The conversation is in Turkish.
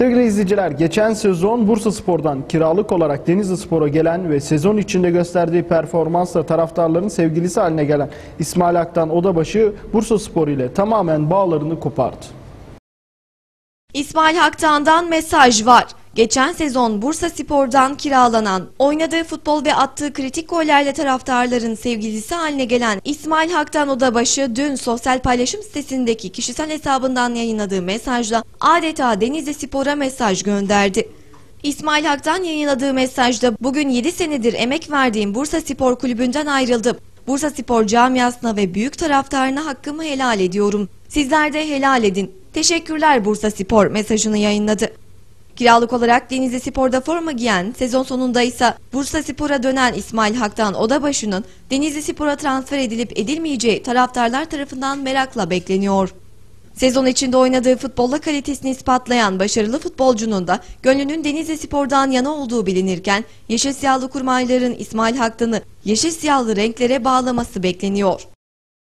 Sevgili izleyiciler, geçen sezon Bursa Spor'dan kiralık olarak Denizli Spor'a gelen ve sezon içinde gösterdiği performansla taraftarların sevgilisi haline gelen İsmail Aktan Odabaşı Bursa Spor ile tamamen bağlarını kopardı. İsmail Haktan'dan mesaj var. Geçen sezon Bursa Spor'dan kiralanan, oynadığı futbol ve attığı kritik gollerle taraftarların sevgilisi haline gelen İsmail Haktan Odabaşı dün sosyal paylaşım sitesindeki kişisel hesabından yayınladığı mesajla adeta Denizli Spor'a mesaj gönderdi. İsmail Hak'tan yayınladığı mesajda bugün 7 senedir emek verdiğim Bursa Spor Kulübü'nden ayrıldım. Bursa Spor camiasına ve büyük taraftarına hakkımı helal ediyorum. Sizler de helal edin. Teşekkürler Bursa Spor mesajını yayınladı. Kiralık olarak Denizli Spor'da forma giyen, sezon sonunda ise Bursa Spor'a dönen İsmail Hak'tan Odabaşı'nın Denizli Spor'a transfer edilip edilmeyeceği taraftarlar tarafından merakla bekleniyor. Sezon içinde oynadığı futbolla kalitesini ispatlayan başarılı futbolcunun da gönlünün Denizli Spor'dan yana olduğu bilinirken Yeşil Siyahlı kurmayların İsmail Haktan'ı Yeşil Siyahlı renklere bağlaması bekleniyor.